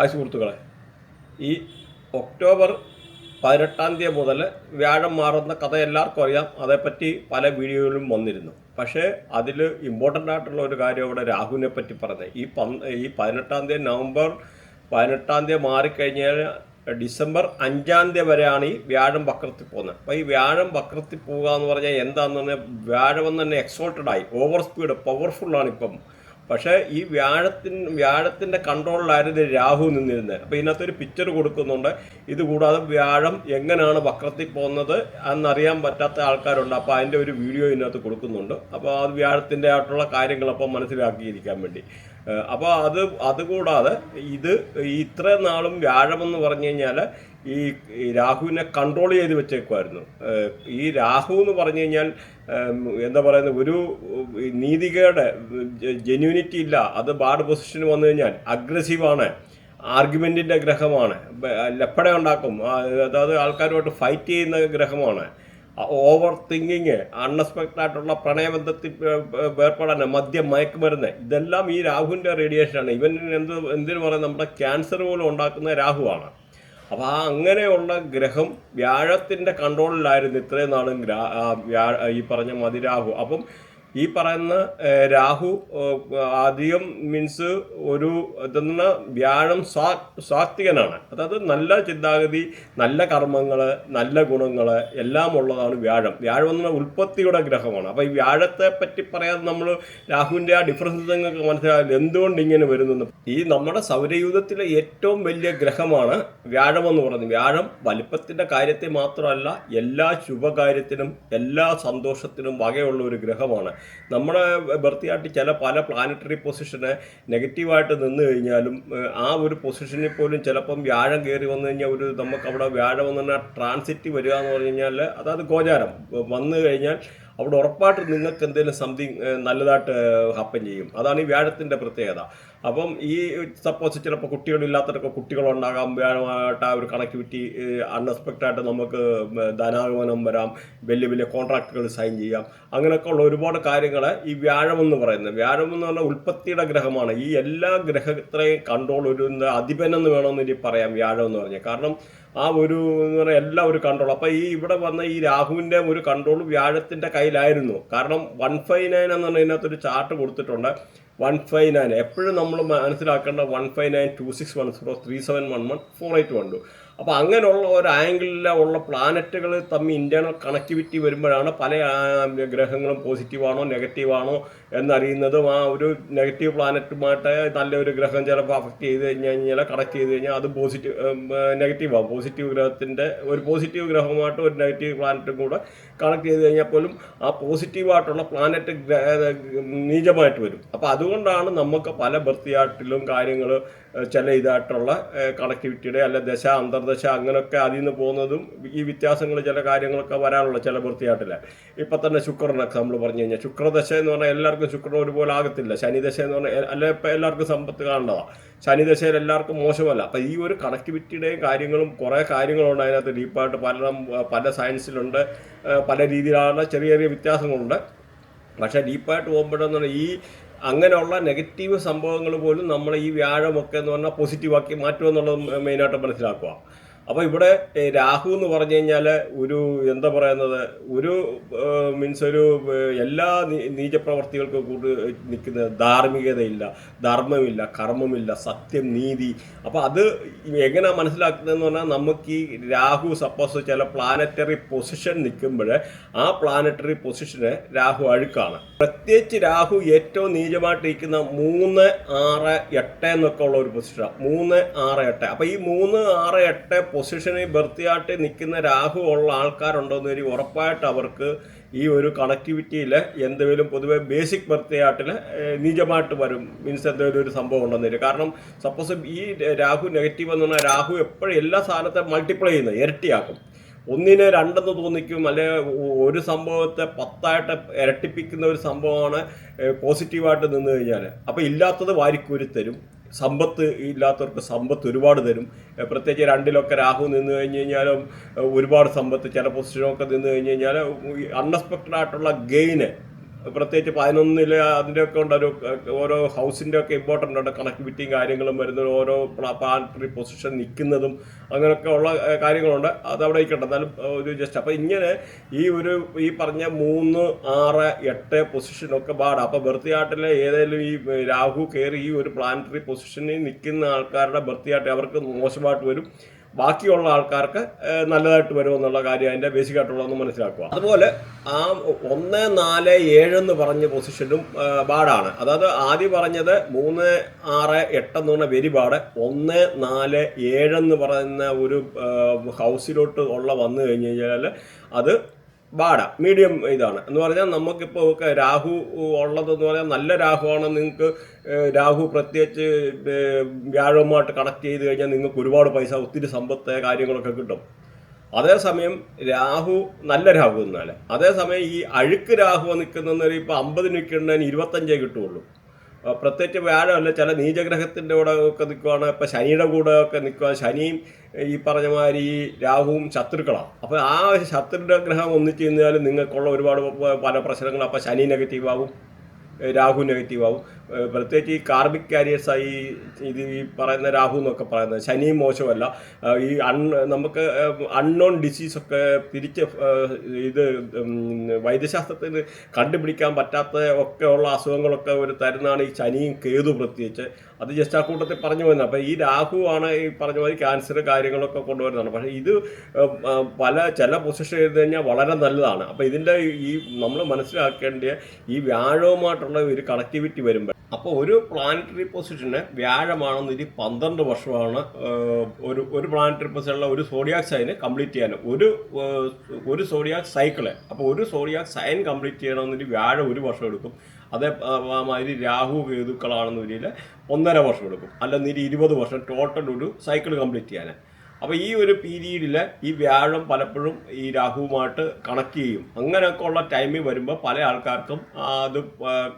Hi സുഹൃത്തുക്കളെ ഈ October പതിനെട്ടാം തീയതി മുതൽ വ്യാഴം മാറുന്ന കഥ എല്ലാവർക്കും അറിയാം. അതേപ്പറ്റി പല വീഡിയോയിലും വന്നിരുന്നു. പക്ഷേ അതിൽ ഇമ്പോർട്ടന്റ് ആയിട്ടുള്ള ഒരു കാര്യം ഇവിടെ രാഹുവിനെ പറ്റി പറഞ്ഞത്. ഈ പന് ഈ പതിനെട്ടാം തീയതി നവംബർ പതിനെട്ടാം തീയതി മാറിക്കഴിഞ്ഞാൽ ഡിസംബർ അഞ്ചാം തീയതി വരെയാണ് ഈ വ്യാഴം വക്രത്തിൽ പോകുന്നത്. അപ്പോൾ ഈ വ്യാഴം വക്രത്തിൽ പോകുക എന്ന് പറഞ്ഞാൽ എന്താണെന്ന് പറഞ്ഞാൽ വ്യാഴം തന്നെ എക്സോൾട്ടഡ് ആയി ഓവർ സ്പീഡ് പവർഫുള്ളാണ് ഇപ്പം. പക്ഷേ ഈ വ്യാഴത്തിന് വ്യാഴത്തിന്റെ കൺട്രോളിലായിരുന്നു രാഹു നിന്നിരുന്നത്. അപ്പോൾ ഇതിനകത്തൊരു പിക്ചർ കൊടുക്കുന്നുണ്ട്. ഇത് കൂടാതെ വ്യാഴം എങ്ങനെയാണ് വക്രത്തിൽ പോകുന്നത് എന്നറിയാൻ പറ്റാത്ത ആൾക്കാരുണ്ട്. അപ്പോൾ അതിന്റെ ഒരു വീഡിയോ ഇതിനകത്ത് കൊടുക്കുന്നുണ്ട്. അപ്പോൾ അത് വ്യാഴത്തിന്റെ ആയിട്ടുള്ള കാര്യങ്ങൾ മനസ്സിലാക്കിയിരിക്കാൻ വേണ്ടി. അപ്പോൾ അത് അതുകൂടാതെ ഇത് ഇത്ര നാളും വ്യാഴമെന്ന് പറഞ്ഞു കഴിഞ്ഞാൽ ഈ രാഹുവിനെ കൺട്രോൾ ചെയ്ത് വെച്ചേക്കുമായിരുന്നു ഈ രാഹു എന്ന് പറഞ്ഞു കഴിഞ്ഞാൽ എന്താ പറയുന്നത് ഒരു നീതികയുടെ ജെന്യൂനിറ്റി ഇല്ല. അത് ബാഡ് പൊസിഷന് വന്നു കഴിഞ്ഞാൽ അഗ്രസീവാണ്. ആർഗ്യുമെന്റിന്റെ ഗ്രഹമാണ്. ലപ്പട ഉണ്ടാക്കും അതായത് ആൾക്കാരുമായിട്ട് ഫൈറ്റ് ചെയ്യുന്ന ഗ്രഹമാണ്. ഓവർ തിങ്കിങ് അൺഎക്സ്പെക്റ്റഡ് ആയിട്ടുള്ള പ്രണയബന്ധത്തിൽ ഏർ, ഏർ, ഏർപ്പെടാൻ മദ്യം മയക്കുമരുന്ന്. ഇതെല്ലാം ഈ രാഹുവിന്റെ റേഡിയേഷനാണ്. ഇവൻ എന്ത് എന്തിനു പറയുന്നത് നമ്മുടെ ക്യാൻസർ പോലും ഉണ്ടാക്കുന്ന രാഹുവാണ്. അപ്പോൾ ആ അങ്ങനെയുള്ള ഗ്രഹം വ്യാഴത്തിന്റെ കൺട്രോളിലായിരുന്നു ഇത്രയും നാളും ഈ പറഞ്ഞ മതിരാഹു. അപ്പം ഈ പറയുന്ന രാഹു അധികം മീൻസ് ഒരു ഇതെന്ന വ്യാഴം സ്വാ സ്വാത്വികനാണ് അതായത് നല്ല ചിന്താഗതി നല്ല കർമ്മങ്ങൾ നല്ല ഗുണങ്ങൾ എല്ലാം ഉള്ളതാണ് വ്യാഴം. വ്യാഴം എന്ന ഉൽപ്പത്തിയുടെ ഗ്രഹമാണ്. അപ്പോൾ ഈ വ്യാഴത്തെ പറ്റി പറയാതെ നമ്മൾ രാഹുവിന്റെ ആ ഡിഫറൻസ് നിങ്ങൾക്ക് മനസ്സിലാകില്ല എന്തുകൊണ്ട് ഇങ്ങനെ വരുന്നു ഈ നമ്മുടെ സൗരയൂഥത്തിലെ ഏറ്റവും വലിയ ഗ്രഹമാണ് വ്യാഴം എന്ന് പറയുന്നത്. വ്യാഴം വലിപ്പത്തിന്റെ കാര്യത്തെ മാത്രമല്ല എല്ലാ ശുഭകാര്യത്തിനും എല്ലാ സന്തോഷത്തിനും വകയുള്ള ഒരു ഗ്രഹമാണ്. നമ്മുടെ ബർത്തിയായിട്ട് ചില പല പ്ലാനറ്ററി പൊസിഷന് നെഗറ്റീവായിട്ട് നിന്ന് കഴിഞ്ഞാലും ആ ഒരു പൊസിഷനിൽ പോലും ചിലപ്പം വ്യാഴം കയറി വന്നു കഴിഞ്ഞാൽ ഒരു നമുക്ക് അവിടെ വ്യാഴം വന്നു കഴിഞ്ഞാൽ ട്രാൻസിറ്റ് വരിക എന്ന് പറഞ്ഞു കഴിഞ്ഞാൽ അതായത് ഗോചാരം. വന്നു കഴിഞ്ഞാൽ അവിടെ ഉറപ്പായിട്ട് നിങ്ങൾക്ക് എന്തെങ്കിലും സംതിങ് നല്ലതായിട്ട് ഹാപ്പൻ ചെയ്യും. അതാണ് ഈ വ്യാഴത്തിന്റെ പ്രത്യേകത. അപ്പം ഈ സപ്പോസ് ചിലപ്പോൾ കുട്ടികളില്ലാത്തവരൊക്കെ കുട്ടികളുണ്ടാകാം വ്യാഴമായിട്ട് ആ ഒരു കണക്ടിവിറ്റി അൺഎക്സ്പെക്റ്റഡ് ആയിട്ട് നമുക്ക് ധനാഗമനം വരാം വലിയ വലിയ കോൺട്രാക്റ്റുകൾ സൈൻ ചെയ്യാം. അങ്ങനെയൊക്കെ ഉള്ള ഒരുപാട് കാര്യങ്ങൾ ഈ വ്യാഴം എന്ന് പറയുന്നത്. വ്യാഴം എന്ന് പറഞ്ഞാൽ ഉൽപ്പത്തിയുടെ ഗ്രഹമാണ്. ഈ എല്ലാ ഗ്രഹത്തെയും കൺട്രോൾ ഒരു അധിപൻ അധിപനെന്ന് വേണമെന്ന് പറയാം വ്യാഴം എന്ന് പറഞ്ഞാൽ കാരണം ആ ഒരു എന്ന് പറഞ്ഞാൽ എല്ലാം ഒരു കൺട്രോൾ അപ്പോൾ ഈ ഇവിടെ വന്ന ഈ രാഹുവിന്റെ ഒരു കൺട്രോൾ വ്യാഴത്തിന്റെ കയ്യിലായിരുന്നു. കാരണം വൺ ഫൈവ് നയൻ എന്ന് പറഞ്ഞതിനകത്തൊരു ചാർട്ട് കൊടുത്തിട്ടുണ്ട്. വൺ ഫൈവ് നയൻ എപ്പോഴും നമ്മൾ മനസ്സിലാക്കേണ്ട one five nine two six one zero three seven one one four eight one two അപ്പോൾ അങ്ങനെയുള്ള ഒരു ആംഗിളിൽ ഉള്ള പ്ലാനറ്റുകൾ തമ്മിൽ ഇന്റേണൽ കണക്ടിവിറ്റി വരുമ്പോഴാണ് പല ഗ്രഹങ്ങളും പോസിറ്റീവാണോ നെഗറ്റീവാണോ എന്നറിയുന്നതും ആ ഒരു നെഗറ്റീവ് പ്ലാനറ്റുമായിട്ട് നല്ലൊരു ഗ്രഹം ചിലപ്പോൾ അഫക്റ്റ് ചെയ്ത് കഴിഞ്ഞ് കഴിഞ്ഞാൽ കണക്ട് ചെയ്ത് കഴിഞ്ഞാൽ അത് പോസിറ്റീവ് നെഗറ്റീവാണ് പോസിറ്റീവ് ഗ്രഹത്തിന്റെ ഒരു പോസിറ്റീവ് ഗ്രഹമായിട്ട് ഒരു നെഗറ്റീവ് പ്ലാനറ്റും കൂടെ കണക്ട് ചെയ്ത് കഴിഞ്ഞാൽ പോലും ആ പോസിറ്റീവായിട്ടുള്ള പ്ലാനറ്റ് നീചമായിട്ട് വരും. അപ്പോൾ അതുകൊണ്ടാണ് നമുക്ക് പല ബർത്തിയാട്ടിലും കാര്യങ്ങൾ ചില ഇതായിട്ടുള്ള കണക്ടിവിറ്റിയുടെ അല്ല ദശ അന്തർദശ അങ്ങനെയൊക്കെ അതിൽ നിന്ന് പോകുന്നതും ഈ വ്യത്യാസങ്ങൾ ചില കാര്യങ്ങളൊക്കെ വരാനുള്ള ചില വൃത്തിയായിട്ടില്ല. ഇപ്പം തന്നെ ശുക്രൻ എക്സാമ്പിൾ പറഞ്ഞു കഴിഞ്ഞാൽ ശുക്രദശ എന്ന് പറഞ്ഞാൽ എല്ലാവർക്കും ശുക്രൻ ഒരുപോലെ ആകത്തില്ല. ശനിദശ എന്ന് പറഞ്ഞാൽ അല്ല ഇപ്പം എല്ലാവർക്കും സമ്പത്ത് കാണേണ്ടതാണ് ശനിദശയിൽ എല്ലാവർക്കും മോശമല്ല. അപ്പം ഈ ഒരു കണക്ടിവിറ്റിയുടെയും കാര്യങ്ങളും കുറേ കാര്യങ്ങളുണ്ട് അതിനകത്ത് ഡീപ്പായിട്ട് പല പല സയൻസിലുണ്ട്. പല രീതിയിലാണ് ചെറിയ ചെറിയ വ്യത്യാസങ്ങളുണ്ട്. പക്ഷേ ഡീപ്പായിട്ട് പോകുമ്പോഴെന്ന് പറഞ്ഞാൽ ഈ അങ്ങനെയുള്ള നെഗറ്റീവ് സംഭവങ്ങൾ പോലും നമ്മൾ ഈ വ്യാഴമൊക്കെ എന്ന് പറഞ്ഞാൽ പോസിറ്റീവാക്കി മാറ്റുമെന്നുള്ളത് മെയിനായിട്ട് മനസ്സിലാക്കുക. അപ്പോൾ ഇവിടെ രാഹു എന്ന് പറഞ്ഞു കഴിഞ്ഞാൽ ഒരു എന്താ പറയുന്നത് ഒരു മീൻസ് ഒരു എല്ലാ നീചപ്രവർത്തികൾക്കും കൂടി നിൽക്കുന്ന ധാർമ്മികതയില്ല ധർമ്മമില്ല കർമ്മമില്ല സത്യം നീതി. അപ്പോൾ അത് എങ്ങനെ മനസ്സിലാക്കുന്നതെന്ന് പറഞ്ഞാൽ നമുക്ക് ഈ രാഹു സപ്പോസ് ചില പ്ലാനറ്ററി പൊസിഷൻ നിൽക്കുമ്പോൾ ആ പ്ലാനറ്ററി പൊസിഷന് രാഹു അഴുക്കാണ്. പ്രത്യേകിച്ച് രാഹു ഏറ്റവും നീചമായിട്ടിരിക്കുന്ന മൂന്ന് ആറ് എട്ട് എന്നൊക്കെ ഉള്ള ഒരു പൊസിഷനാണ് മൂന്ന് ആറ് എട്ട്. അപ്പോൾ ഈ മൂന്ന് ആറ് എട്ട് പൊസിഷനിൽ ബർത്തിയായിട്ട് നിൽക്കുന്ന രാഹു ഉള്ള ആൾക്കാരുണ്ടോയെന്ന് വരി ഉറപ്പായിട്ട് അവർക്ക് ഈ ഒരു കണക്ടിവിറ്റിയിൽ എന്തെങ്കിലും പൊതുവെ ബേസിക് ബർത്തിയാട്ടിൽ നീചമായിട്ട് വരും. മീൻസ് എന്തെങ്കിലും ഒരു സംഭവം ഉണ്ടെന്ന് കാരണം സപ്പോസ് ഈ രാഹു നെഗറ്റീവ് എന്ന് പറഞ്ഞാൽ രാഹു എപ്പോഴും എല്ലാ സാധനത്തെ മൾട്ടിപ്ലൈ ചെയ്യുന്നത് ഇരട്ടിയാക്കും. ഒന്നിനെ രണ്ടെന്ന് തോന്നിക്കും അല്ലെ ഒരു സംഭവത്തെ പത്തായിട്ട് ഇരട്ടിപ്പിക്കുന്ന ഒരു സംഭവമാണ് പോസിറ്റീവായിട്ട് നിന്ന് കഴിഞ്ഞാൽ അപ്പോൾ ഇല്ലാത്തത് വാരിക്കൂരി തരും സമ്പത്ത് ഇല്ലാത്തവർക്ക് സമ്പത്ത് ഒരുപാട് തരും. പ്രത്യേകിച്ച് രണ്ടിലൊക്കെ രാഹു നിന്ന് കഴിഞ്ഞ് കഴിഞ്ഞാലും ഒരുപാട് സമ്പത്ത് ചില പൊസിഷനൊക്കെ നിന്ന് കഴിഞ്ഞ് കഴിഞ്ഞാൽ അൺഎക്സ്പെക്റ്റഡ് ആയിട്ടുള്ള ഗെയിന് പ്രത്യേകിച്ച് പതിനൊന്നിൽ അതിന്റെയൊക്കെ ഉണ്ടൊരു ഓരോ ഹൗസിന്റെ ഒക്കെ ഇമ്പോർട്ടന്റ് ഉണ്ട് കണക്ടിവിറ്റിയും കാര്യങ്ങളും വരുന്ന ഓരോ പ്ലാനറ്ററി പൊസിഷൻ നിൽക്കുന്നതും അങ്ങനെയൊക്കെ ഉള്ള കാര്യങ്ങളുണ്ട്. അത് അവിടെ ഇരിക്കട്ടെ. എന്നാലും ഒരു ജസ്റ്റ് അപ്പം ഇങ്ങനെ ഈ ഒരു ഈ പറഞ്ഞ മൂന്ന് ആറ് എട്ട് പൊസിഷനൊക്കെ പാടാം അപ്പോൾ ബർത്തിയാട്ടിലെ ഏതെങ്കിലും ഈ രാഹു കയറി ഈ ഒരു പ്ലാനറ്ററി പൊസിഷനിൽ നിൽക്കുന്ന ആൾക്കാരുടെ ബർത്തിയാട്ട് അവർക്ക് മോശമായിട്ട് വരും. ബാക്കിയുള്ള ആൾക്കാർക്ക് നല്ലതായിട്ട് വരുമെന്നുള്ള കാര്യം അതിന്റെ ബേസിക് ആയിട്ടുള്ളതെന്ന് മനസ്സിലാക്കുക. അതുപോലെ ആ ഒന്ന് നാല് ഏഴ് എന്ന് പറഞ്ഞ പൊസിഷനും ബാഡാണ്. അതായത് ആദ്യം പറഞ്ഞത് മൂന്ന് ആറ് എട്ട് എന്ന് പറഞ്ഞ വെരി ബാഡ് ഒന്ന് നാല് ഏഴ് എന്ന് പറയുന്ന ഒരു ഹൗസിലോട്ട് ഉള്ള വന്നു കഴിഞ്ഞ് കഴിഞ്ഞാൽ അത് ബാഡ മീഡിയം ഇതാണ്. എന്ന് പറഞ്ഞാൽ നമുക്കിപ്പോൾ രാഹു ഉള്ളതെന്ന് പറഞ്ഞാൽ നല്ല രാഹുവാണ്. നിങ്ങൾക്ക് രാഹു പ്രത്യേകിച്ച് വ്യാഴവുമായിട്ട് കണക്ട് ചെയ്ത് കഴിഞ്ഞാൽ നിങ്ങൾക്ക് ഒരുപാട് പൈസ ഒത്തിരി സമ്പത്ത് കാര്യങ്ങളൊക്കെ കിട്ടും. അതേസമയം രാഹു നല്ല രാഹു എന്നാൽ അതേസമയം ഈ അഴുക്ക് രാഹു നിൽക്കുന്നൊരു ഇപ്പോൾ അമ്പത് നിൽക്കുന്നതിന് ഇരുപത്തഞ്ചേ കിട്ടുള്ളൂ പ്രത്യേകിച്ച് വ്യാഴമല്ല ചില നീചഗ്രഹത്തിന്റെ കൂടെ ഒക്കെ നിൽക്കുവാണ്. ഇപ്പം ശനിയുടെ കൂടെ ഒക്കെ നിൽക്കുക ശനിയും ഈ പറഞ്ഞ മാതിരി രാഹുവും ശത്രുക്കളാണ്. അപ്പോൾ ആ ശത്രുയുടെ ഗ്രഹം ഒന്നിച്ച് കഴിഞ്ഞാൽ നിങ്ങൾക്കുള്ള ഒരുപാട് പല പ്രശ്നങ്ങളും. അപ്പോൾ ശനി നെഗറ്റീവ് ആവും രാഹു നെഗറ്റീവ് ആവും പ്രത്യേകിച്ച് ഈ കാർബിക് കാരിയേഴ്സായി ഇത് ഈ പറയുന്ന രാഹു എന്നൊക്കെ പറയുന്നത് ശനിയും മോശമല്ല. ഈ അൺ നമുക്ക് അൺനോൺ ഡിസീസൊക്കെ തിരിച്ച് ഇത് വൈദ്യശാസ്ത്രത്തിന് കണ്ടുപിടിക്കാൻ പറ്റാത്ത ഒക്കെ ഉള്ള അസുഖങ്ങളൊക്കെ ഒരു തരുന്നതാണ് ഈ ശനിയും കേതു പ്രത്യേകിച്ച്. അത് ജസ്റ്റ് ആ കൂട്ടത്തിൽ പറഞ്ഞു വരുന്നത് അപ്പോൾ ഈ രാഹു ആണ് ഈ പറഞ്ഞ മാതിരി ക്യാൻസർ കാര്യങ്ങളൊക്കെ കൊണ്ടുവരുന്നതാണ്. പക്ഷേ ഇത് പല ചില പൊസിഷൻ ചെയ്ത് കഴിഞ്ഞാൽ വളരെ നല്ലതാണ്. അപ്പോൾ ഇതിന്റെ ഈ നമ്മൾ മനസ്സിലാക്കേണ്ട ഈ വ്യാഴവുമായിട്ടുള്ള ഒരു കണക്ടിവിറ്റി വരുമ്പോൾ അപ്പോൾ ഒരു പ്ലാനറ്ററി പൊസിഷന് ഇനി പന്ത്രണ്ട് വർഷമാണ് ഒരു ഒരു പ്ലാനറ്ററി പൊസിഷനുള്ള ഒരു സോഡിയാക് സൈന് കംപ്ലീറ്റ് ചെയ്യാൻ. ഒരു ഒരു സോഡിയാക് സൈക്കിൾ അപ്പോൾ ഒരു സോഡിയാക് സൈൻ കംപ്ലീറ്റ് ചെയ്യണമെന്നൊരു വ്യാഴം ഒരു വർഷം എടുക്കും. അതേ ആ, ആ മാതിരി രാഹു കേതുക്കളാണെന്നൊരിൽ ഒന്നര വർഷം എടുക്കും. അല്ലെന്നൊരു ഇരുപത് വർഷം ടോട്ടൽ ഒരു സൈക്കിൾ കംപ്ലീറ്റ് ചെയ്യാൻ അപ്പോൾ ഈ ഒരു പീരീഡിൽ ഈ വ്യാഴം പലപ്പോഴും ഈ രാഹുവുമായിട്ട് കണക്ട് ചെയ്യും. അങ്ങനെയൊക്കെ ഉള്ള ടൈമിൽ വരുമ്പോൾ പല ആൾക്കാർക്കും അത്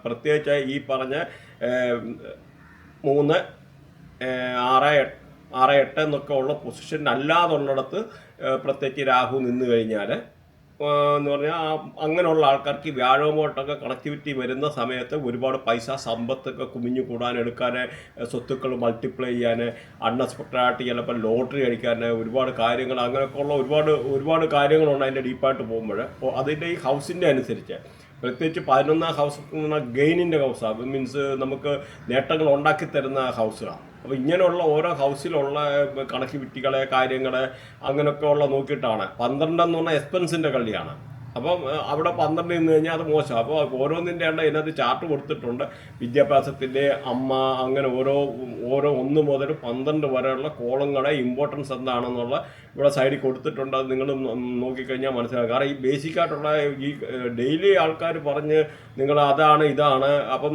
പ്രത്യേകിച്ച് ഈ പറഞ്ഞ മൂന്ന് ആറ് ആറ് എട്ട് എന്നൊക്കെ ഉള്ള പൊസിഷൻ അല്ലാതുള്ളിടത്ത് പ്രത്യേകിച്ച് രാഹു നിന്ന് കഴിഞ്ഞാൽ എന്ന് പറഞ്ഞാൽ അങ്ങനെയുള്ള ആൾക്കാർക്ക് വ്യാഴവുമായിട്ടൊക്കെ കണക്ടിവിറ്റി വരുന്ന സമയത്ത് ഒരുപാട് പൈസ സമ്പത്തൊക്കെ കുമിഞ്ഞു കൂടാൻ എടുക്കാൻ സ്വത്തുക്കൾ മൾട്ടിപ്ലൈ ചെയ്യാൻ അൺഎക്സ്പെക്റ്റഡായിട്ട് ചിലപ്പോൾ ലോട്ടറി അടിക്കാൻ ഒരുപാട് കാര്യങ്ങൾ അങ്ങനെയൊക്കെ ഉള്ള ഒരുപാട് ഒരുപാട് കാര്യങ്ങളുണ്ട് അതിന്റെ ഡീപ്പായിട്ട് പോകുമ്പോൾ. അതിന്റെ ഈ ഹൗസിന്റെ അനുസരിച്ച് പ്രത്യേകിച്ച് പതിനൊന്നാം ഹൗസ് എന്ന് പറഞ്ഞാൽ ഗെയിനിന്റെ ഹൗസാണ് മീൻസ് നമുക്ക് നേട്ടങ്ങൾ ഉണ്ടാക്കി തരുന്ന ഹൗസുകളാണ് അപ്പോൾ ഇങ്ങനെയുള്ള ഓരോ ഹൗസിലുള്ള കണക്ടിവിറ്റികളെ കാര്യങ്ങളെ അങ്ങനെയൊക്കെ ഉള്ള നോക്കിയിട്ടാണ്. പന്ത്രണ്ടെന്ന് പറഞ്ഞാൽ എക്സ്പെൻസിന്റെ കളിയാണ് അപ്പം അവിടെ പന്ത്രണ്ട് നിന്ന് കഴിഞ്ഞാൽ അത് മോശം. അപ്പോൾ ഓരോന്നിന്റെ ഉണ്ട് ഇതിനകത്ത് ചാർട്ട് കൊടുത്തിട്ടുണ്ട്. വിദ്യാഭ്യാസത്തിന്റെ അമ്മ അങ്ങനെ ഓരോ ഓരോ ഒന്ന് മുതൽ പന്ത്രണ്ട് വരെയുള്ള കോളങ്ങളെ ഇമ്പോർട്ടൻസ് എന്താണെന്നുള്ള ഇവിടെ സൈഡിൽ കൊടുത്തിട്ടുണ്ട്. അത് നിങ്ങൾ നോക്കിക്കഴിഞ്ഞാൽ മനസ്സിലാക്കും കാരണം ഈ ബേസിക്കായിട്ടുള്ള ഈ ഡെയിലി ആൾക്കാർ പറഞ്ഞ് നിങ്ങൾ അതാണ് ഇതാണ്. അപ്പം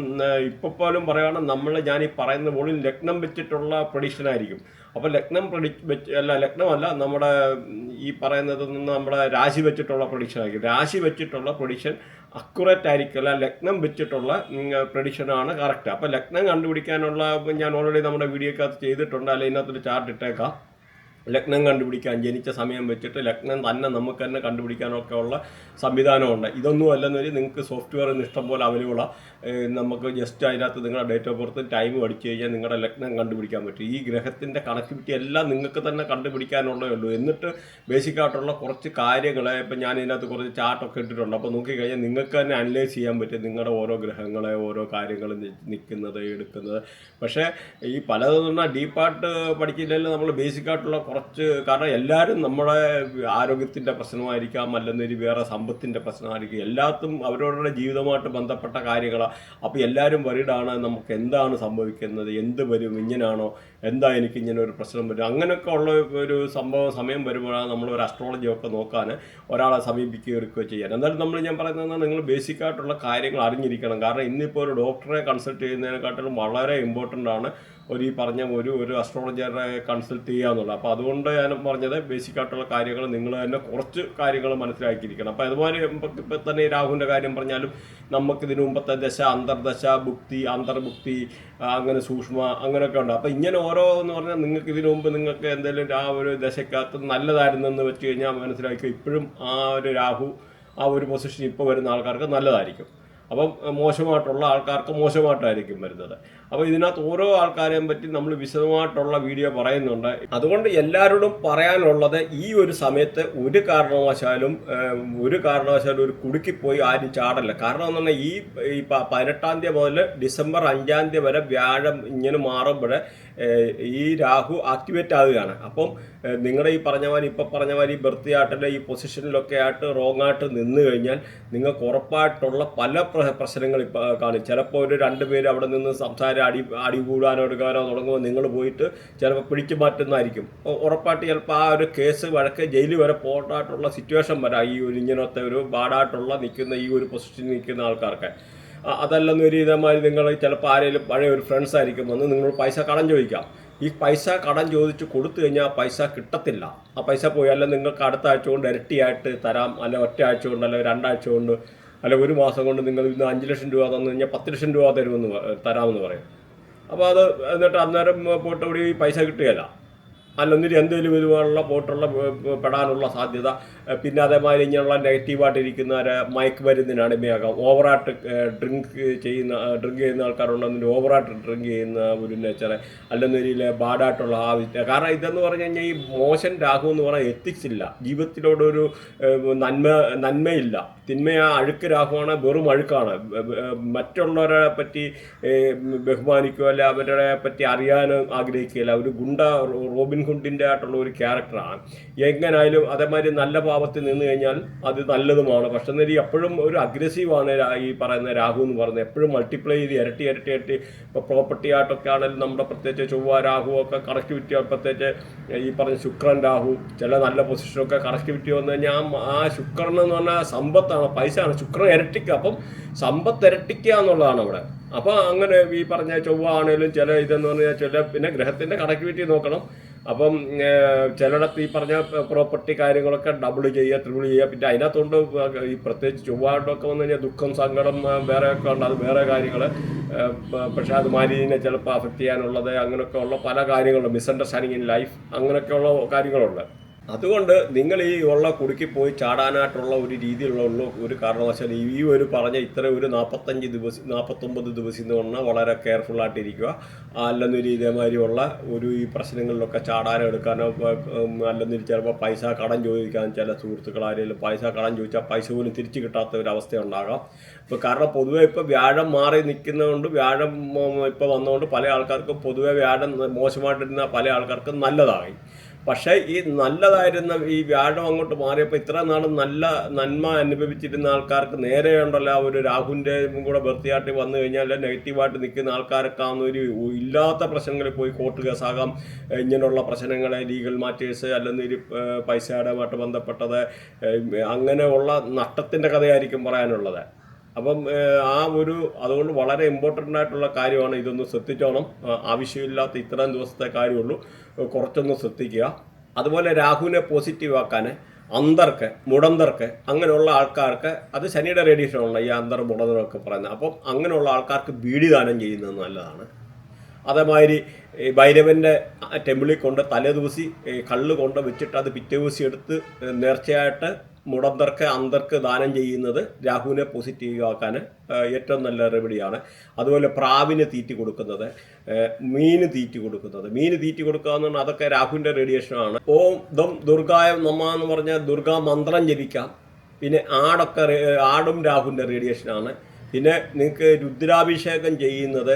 ഇപ്പോൾ പോലും പറയുകയാണെങ്കിൽ നമ്മൾ ഞാൻ ഈ പറയുന്ന മുകളിൽ ലഗ്നം വെച്ചിട്ടുള്ള പ്രഡിക്ഷൻ ആയിരിക്കും. അപ്പോൾ ലഗ്നം പ്രഡി വെച്ച് അല്ല ലഗ്നമല്ല നമ്മുടെ ഈ പറയുന്നത് നിന്ന് നമ്മുടെ രാശി വെച്ചിട്ടുള്ള പ്രൊഡിക്ഷൻ ആയിരിക്കും. രാശി വെച്ചിട്ടുള്ള പ്രൊഡിക്ഷൻ അക്യുറേറ്റ് ആയിരിക്കില്ല ലഗ്നം വെച്ചിട്ടുള്ള പ്രൊഡിക്ഷനാണ് കറക്റ്റ് അപ്പോൾ ലഗ്നം കണ്ടുപിടിക്കാനുള്ള ഞാൻ ഓൾറെഡി നമ്മുടെ വീഡിയോക്കകത്ത് ചെയ്തിട്ടുണ്ട്. അല്ലെങ്കിൽ ഇതിനകത്തൊരു ചാർട്ട് ഇട്ടേക്കാം. ലഗ്നം കണ്ടുപിടിക്കാൻ ജനിച്ച സമയം വെച്ചിട്ട് ലഗ്നം തന്നെ നമുക്ക് തന്നെ കണ്ടുപിടിക്കാനൊക്കെ ഉള്ള സംവിധാനമുണ്ട്. ഇതൊന്നും അല്ലെന്നൊരു നിങ്ങൾക്ക് സോഫ്റ്റ്വെയർ ഇന്ന് ഇഷ്ടംപോലെ അവൈലബിളാണ് നമുക്ക് ജസ്റ്റ് അതിനകത്ത് നിങ്ങളുടെ ഡേറ്റ് ഓഫ് ബർത്ത് ടൈം അടിച്ചു കഴിഞ്ഞാൽ നിങ്ങളുടെ ലഗ്നം കണ്ടുപിടിക്കാൻ പറ്റും. ഈ ഗ്രഹത്തിന്റെ കണക്ടിവിറ്റി എല്ലാം നിങ്ങൾക്ക് തന്നെ കണ്ടുപിടിക്കാനുള്ളേ ഉള്ളൂ. എന്നിട്ട് ബേസിക് ആയിട്ടുള്ള കുറച്ച് കാര്യങ്ങൾ ഇപ്പം ഞാൻ ഇതിനകത്ത് കുറച്ച് ചാർട്ടൊക്കെ ഇട്ടിട്ടുണ്ട്. അപ്പോൾ നോക്കിക്കഴിഞ്ഞാൽ നിങ്ങൾക്ക് തന്നെ അനലൈസ് ചെയ്യാൻ പറ്റും നിങ്ങളുടെ ഓരോ ഗ്രഹങ്ങളെ ഓരോ കാര്യങ്ങൾ നിൽക്കുന്നത് എടുക്കുന്നത്. പക്ഷേ ഈ പലതെന്ന് പറഞ്ഞാൽ ഡീപ്പായിട്ട് പഠിക്കില്ലെങ്കിൽ നമ്മൾ ബേസിക് ആയിട്ടുള്ള കുറച്ച് കാരണം എല്ലാവരും നമ്മുടെ ആരോഗ്യത്തിന്റെ പ്രശ്നമായിരിക്കാം അല്ലെന്നൊരു വേറെ സമ്പത്തിന്റെ പ്രശ്നമായിരിക്കും. എല്ലാത്തും അവരവരുടെ ജീവിതമായിട്ട് ബന്ധപ്പെട്ട കാര്യങ്ങളാണ് അപ്പോൾ എല്ലാവരും വരിടാണ് നമുക്ക് എന്താണ് സംഭവിക്കുന്നത് എന്ത് വരും ഇങ്ങനെയാണോ എന്താ എനിക്ക് ഇങ്ങനെ ഒരു പ്രശ്നം വരും അങ്ങനെയൊക്കെ ഉള്ള ഒരു സംഭവം സമയം വരുമ്പോഴാണ് നമ്മൾ ഒരു അസ്ട്രോളജി ഒക്കെ നോക്കാൻ ഒരാളെ സമീപിക്കുകയോ എടുക്കുകയോ ചെയ്യാൻ. എന്നാലും നമ്മൾ ഞാൻ പറയുന്നത് നിങ്ങൾ ബേസിക് ആയിട്ടുള്ള കാര്യങ്ങൾ അറിഞ്ഞിരിക്കണം. കാരണം ഇന്നിപ്പോൾ ഒരു ഡോക്ടറെ കൺസൾട്ട് ചെയ്യുന്നതിനെക്കാട്ടിലും വളരെ ഇമ്പോർട്ടന്റ് ആണ് ഒരു ഈ പറഞ്ഞ ഒരു ഒരു അസ്ട്രോളജറെ കൺസൾട്ട് ചെയ്യുക എന്നുള്ളത്. അപ്പോൾ അതുകൊണ്ട് ഞാൻ പറഞ്ഞത് ബേസിക് ആയിട്ടുള്ള കാര്യങ്ങൾ നിങ്ങൾ തന്നെ കുറച്ച് കാര്യങ്ങൾ മനസ്സിലാക്കിയിരിക്കണം. അപ്പോൾ അതുപോലെ ഇപ്പം തന്നെ രാഹുവിന്റെ കാര്യം പറഞ്ഞാലും നമുക്ക് ഇതിനു മുമ്പത്തെ ദശ അന്തർദശ ഭുക്തി അന്തർഭുക്തി അങ്ങനെ സൂക്ഷ്മ അങ്ങനെയൊക്കെ ഉണ്ട്. അപ്പോൾ ഇങ്ങനെ ഓരോ എന്ന് പറഞ്ഞാൽ നിങ്ങൾക്ക് ഇതിനു മുമ്പ് നിങ്ങൾക്ക് എന്തെങ്കിലും ആ ഒരു ദശക്കകത്ത് നല്ലതായിരുന്നെന്ന് വെച്ച് കഴിഞ്ഞാൽ മനസ്സിലാക്കി ഇപ്പോഴും ആ ഒരു രാഹു ആ ഒരു പൊസിഷൻ ഇപ്പോൾ വരുന്ന ആൾക്കാർക്ക് നല്ലതായിരിക്കും. അപ്പം മോശമായിട്ടുള്ള ആൾക്കാർക്ക് മോശമായിട്ടായിരിക്കും വരുന്നത്. അപ്പോൾ ഇതിനകത്ത് ഓരോ ആൾക്കാരെയും പറ്റി നമ്മൾ വിശദമായിട്ടുള്ള വീഡിയോ പറയുന്നുണ്ട്. അതുകൊണ്ട് എല്ലാവരോടും പറയാനുള്ളത് ഈ ഒരു സമയത്ത് ഒരു കാരണവശാലും ഒരു കാരണവശാലും ഒരു കുടുക്കി പോയി ആരും ചാടല്ല. കാരണം എന്ന് പറഞ്ഞാൽ ഈ പതിനെട്ടാം തീയതി മുതൽ ഡിസംബർ അഞ്ചാം തീയതി വരെ വ്യാഴം ഇങ്ങനെ മാറുമ്പോൾ ഈ രാഹു ആക്ടിവേറ്റ് ആവുകയാണ്. അപ്പം നിങ്ങളുടെ ഈ പറഞ്ഞ മാതിരി ഇപ്പം പറഞ്ഞ മാതിരി ബർത്ത് ആയിട്ടില്ല ഈ പൊസിഷനിലൊക്കെ ആയിട്ട് റോങ് ആയിട്ട് നിന്ന് കഴിഞ്ഞാൽ നിങ്ങൾക്ക് ഉറപ്പായിട്ടുള്ള പല പ്രശ്നങ്ങൾ ഇപ്പോൾ കാണും. ചിലപ്പോൾ ഒരു രണ്ട് പേര് അവിടെ നിന്ന് സംസാരം അടി അടി കൂടാനോ എടുക്കാനോ തുടങ്ങുമ്പോൾ നിങ്ങൾ പോയിട്ട് ചിലപ്പോൾ പിടിച്ചു മാറ്റുന്നതായിരിക്കും. ഉറപ്പായിട്ട് ചിലപ്പോൾ ആ ഒരു കേസ് വഴക്ക് ജയിലിൽ വരെ പോട്ടായിട്ടുള്ള സിറ്റുവേഷൻ വരാം ഈ ഒരു ഇങ്ങനത്തെ ഒരു ബാഡായിട്ടുള്ള നിൽക്കുന്ന ഈ ഒരു പൊസിഷനിൽ നിൽക്കുന്ന ആൾക്കാർക്ക്. അതല്ലെന്ന് ഒരു ഇതേമാതിരി നിങ്ങൾ ചിലപ്പോൾ ആരെങ്കിലും പഴയ ഒരു ഫ്രണ്ട്സ് ആയിരിക്കും വന്ന് നിങ്ങൾ പൈസ കടം ചോദിക്കാം. ഈ പൈസ കടം ചോദിച്ച് കൊടുത്തു കഴിഞ്ഞാൽ ആ പൈസ കിട്ടത്തില്ല. ആ പൈസ പോയി അല്ലെങ്കിൽ നിങ്ങൾക്ക് അടുത്ത ആഴ്ച കൊണ്ട് ഇരട്ടിയായിട്ട് തരാം. അല്ല ഒറ്റ ആഴ്ച കൊണ്ട് അല്ല രണ്ടാഴ്ച കൊണ്ട് അല്ല ഒരു മാസം കൊണ്ട് നിങ്ങൾ ഇന്ന് അഞ്ച് ലക്ഷം രൂപ തന്നു കഴിഞ്ഞാൽ പത്ത് ലക്ഷം രൂപ തരുമെന്ന് തരാമെന്ന് പറയും. അപ്പോൾ അത് എന്നിട്ട് അന്നേരം ഈ പൈസ കിട്ടുകയില്ല. അല്ലെന്നിട്ട് എന്തെങ്കിലും ഇതുപോലുള്ള പോട്ടുള്ള പെടാനുള്ള സാധ്യത പിന്നെ അതേമാതിരി ഇങ്ങനെയുള്ള നെഗറ്റീവായിട്ടിരിക്കുന്നവരെ മയക്ക് മരുന്നിന് അടിമയാകാം ഓവറായിട്ട് ഡ്രിങ്ക് ചെയ്യുന്ന ഡ്രിങ്ക് ചെയ്യുന്ന ആൾക്കാരുണ്ടെന്നുണ്ടെങ്കിൽ ഓവറായിട്ട് ഡ്രിങ്ക് ചെയ്യുന്ന ഒരു നേച്ചർ രീതിയിൽ ബാഡായിട്ടുള്ള ആവശ്യം കാരണം ഇതെന്ന് പറഞ്ഞു കഴിഞ്ഞാൽ ഈ മോശൻ രാഹു എന്ന് പറഞ്ഞാൽ എത്തിക്സ് ഇല്ല. ജീവിതത്തിലോടൊരു നന്മ നന്മയില്ല. തിന്മ ആ അഴുക്ക് രാഹുവാണ് വെറും അഴുക്കാണ്. മറ്റുള്ളവരെ പറ്റി ബഹുമാനിക്കുക അല്ലെ അവരെ പറ്റി അറിയാൻ ആഗ്രഹിക്കുകയില്ല ഒരു ഗുണ്ട റോബിൻ ഹുഡിന്റെ ആയിട്ടുള്ള ഒരു ക്യാരക്ടറാണ് എങ്ങനായാലും അതേമാതിരി നല്ല പാപത്തിൽ നിന്ന് കഴിഞ്ഞാൽ അത് നല്ലതുമാണ്. പക്ഷെ എന്നാൽ എപ്പോഴും ഒരു അഗ്രസീവാണ് ഈ പറയുന്ന രാഹു എന്ന് പറയുന്നത്. എപ്പോഴും മൾട്ടിപ്ലൈ ചെയ്ത് ഇരട്ടി ഇരട്ടി ഇരട്ടി. ഇപ്പോൾ പ്രോപ്പർട്ടി ആയിട്ടൊക്കെ ആണെങ്കിലും നമ്മുടെ പ്രത്യേകിച്ച് ചൊവ്വ രാഹു ഒക്കെ കണക്ടിവിറ്റി പ്രത്യേകിച്ച് ഈ പറഞ്ഞ ശുക്രൻ രാഹു ചില നല്ല പൊസിഷനൊക്കെ കണക്ടിവിറ്റി വന്നു കഴിഞ്ഞാൽ ആ ശുക്രൻ എന്ന് പറഞ്ഞാൽ സമ്പത്താണ് പൈസയാണ്. ശുക്രൻ ഇരട്ടിക്കുക അപ്പം സമ്പത്ത് ഇരട്ടിക്കുക എന്നുള്ളതാണ് അവിടെ. അപ്പോൾ അങ്ങനെ ഈ പറഞ്ഞ ചൊവ്വ ആണെങ്കിലും ചില ഇതെന്ന് പറഞ്ഞാൽ ചില പിന്നെ ഗ്രഹത്തിന്റെ കണക്ടിവിറ്റി നോക്കണം. അപ്പം ചിലയിടത്ത് ഈ പറഞ്ഞ പ്രോപ്പർട്ടി കാര്യങ്ങളൊക്കെ ഡബിൾ ചെയ്യുക ട്രിബിൾ ചെയ്യുക പിന്നെ അതിനകത്തോണ്ട് ഈ പ്രത്യേകിച്ച് ചൊവ്വാട്ടൊക്കെ വന്നു കഴിഞ്ഞാൽ ദുഃഖം സങ്കടം വേറെ ഒക്കെ ഉണ്ട്. അത് വേറെ കാര്യങ്ങൾ പക്ഷേ അത് മാരീനെ ചിലപ്പോൾ അഫക്റ്റ് ചെയ്യാനുള്ളത് അങ്ങനെയൊക്കെ ഉള്ള പല കാര്യങ്ങളുണ്ട്. മിസ്അണ്ടർസ്റ്റാൻഡിങ് ഇൻ ലൈഫ് അങ്ങനെയൊക്കെയുള്ള കാര്യങ്ങളുണ്ട്. അതുകൊണ്ട് നിങ്ങൾ ഈ ഉള്ള കുടുക്കി പോയി ചാടാനായിട്ടുള്ള ഒരു രീതിയിലുള്ള ഒരു കാരണവശാൽ ഈ ഒരു പറഞ്ഞ ഇത്ര ഒരു നാൽപ്പത്തഞ്ച് ദിവസം നാൽപ്പത്തൊമ്പത് ദിവസം എന്ന് പറഞ്ഞാൽ വളരെ കെയർഫുൾ ആയിട്ടിരിക്കുക. അല്ലെന്നൊരു ഇതേമാതിരിയുള്ള ഒരു ഈ പ്രശ്നങ്ങളിലൊക്കെ ചാടാനോ എടുക്കാനോ അല്ലെന്നൊരു ചിലപ്പോൾ പൈസ കടം ചോദിക്കാൻ ചില സുഹൃത്തുക്കൾ ആരെങ്കിലും പൈസ കടം ചോദിച്ചാൽ പൈസ പോലും തിരിച്ചു കിട്ടാത്ത ഒരു അവസ്ഥ ഉണ്ടാകാം ഇപ്പോൾ കാരണം പൊതുവേ ഇപ്പോൾ വ്യാഴം മാറി നിൽക്കുന്നതുകൊണ്ട് വ്യാഴം ഇപ്പോൾ വന്നതുകൊണ്ട് പല ആൾക്കാർക്കും പൊതുവേ വ്യാഴം മോശമായിട്ടിരുന്ന പല ആൾക്കാർക്കും നല്ലതായി. പക്ഷേ ഈ നല്ലതായിരുന്ന ഈ വ്യാഴം അങ്ങോട്ട് മാറിയപ്പോൾ ഇത്ര നാളും നല്ല നന്മ അനുഭവിച്ചിരുന്ന ആൾക്കാർക്ക് നേരെ ഉണ്ടല്ലോ. ആ ഒരു രാഹുവിന്റെ കൂടെ ബർത്തിയായിട്ട് വന്നു കഴിഞ്ഞാൽ നെഗറ്റീവായിട്ട് നിൽക്കുന്ന ആൾക്കാരൊക്കെ ആവുന്ന ഒരു ഇല്ലാത്ത പ്രശ്നങ്ങളിൽ പോയി കോർട്ട് കേസാകാം ഇങ്ങനെയുള്ള പ്രശ്നങ്ങളെ ലീഗൽ മാറ്റേഴ്സ് അല്ലെങ്കിൽ പൈസയുമായിട്ട് ബന്ധപ്പെട്ടത് അങ്ങനെയുള്ള നഷ്ടത്തിന്റെ കഥയായിരിക്കും പറയാനുള്ളത്. അപ്പം ആ ഒരു അതുകൊണ്ട് വളരെ ഇമ്പോർട്ടന്റ് ആയിട്ടുള്ള കാര്യമാണ് ഇതൊന്ന് ശ്രദ്ധിച്ചോണം. ആവശ്യമില്ലാത്ത ഇത്രയും ദിവസത്തെ കാര്യമുള്ളൂ. കുറച്ചൊന്ന് ശ്രദ്ധിക്കുക. അതുപോലെ രാഹുവിനെ പോസിറ്റീവ് ആക്കാൻ അന്തർക്ക് മുടന്തർക്ക് അങ്ങനെയുള്ള ആൾക്കാർക്ക് അത് ശനിയുടെ റേഡിയേഷനാണ് ഈ അന്തർ മുടന്തരൊക്കെ പറയുന്നത്. അപ്പം അങ്ങനെയുള്ള ആൾക്കാർക്ക് ബീഡി ദാനം ചെയ്യുന്നത് നല്ലതാണ്. അതേമാതിരി ഭൈരവന്റെ ടെമ്പിളിൽ കൊണ്ട് തലേ ദിവസി കള്ള് കൊണ്ട് വെച്ചിട്ട് അത് പിറ്റേ ദിവസം എടുത്ത് നേർച്ചയായിട്ട് മുടന്തർക്ക് അന്തർക്ക് ദാനം ചെയ്യുന്നത് രാഹുവിനെ പോസിറ്റീവ് ആക്കാൻ ഏറ്റവും നല്ല റെമഡിയാണ് അതുപോലെ പ്രാവിന് തീറ്റി കൊടുക്കുന്നത് മീന് തീറ്റി കൊടുക്കുന്നത്. മീന് തീറ്റി കൊടുക്കുക എന്ന് പറഞ്ഞാൽ അതൊക്കെ രാഹുവിന്റെ റേഡിയേഷനാണ് ഓം ദം ദുർഗായ നമ്മ എന്ന് പറഞ്ഞാൽ ദുർഗാ മന്ത്രം ജപിക്കാം. പിന്നെ ആടൊക്കെ ആടും രാഹുവിന്റെ റേഡിയേഷനാണ് പിന്നെ നിങ്ങൾക്ക് രുദ്രാഭിഷേകം ചെയ്യുന്നത്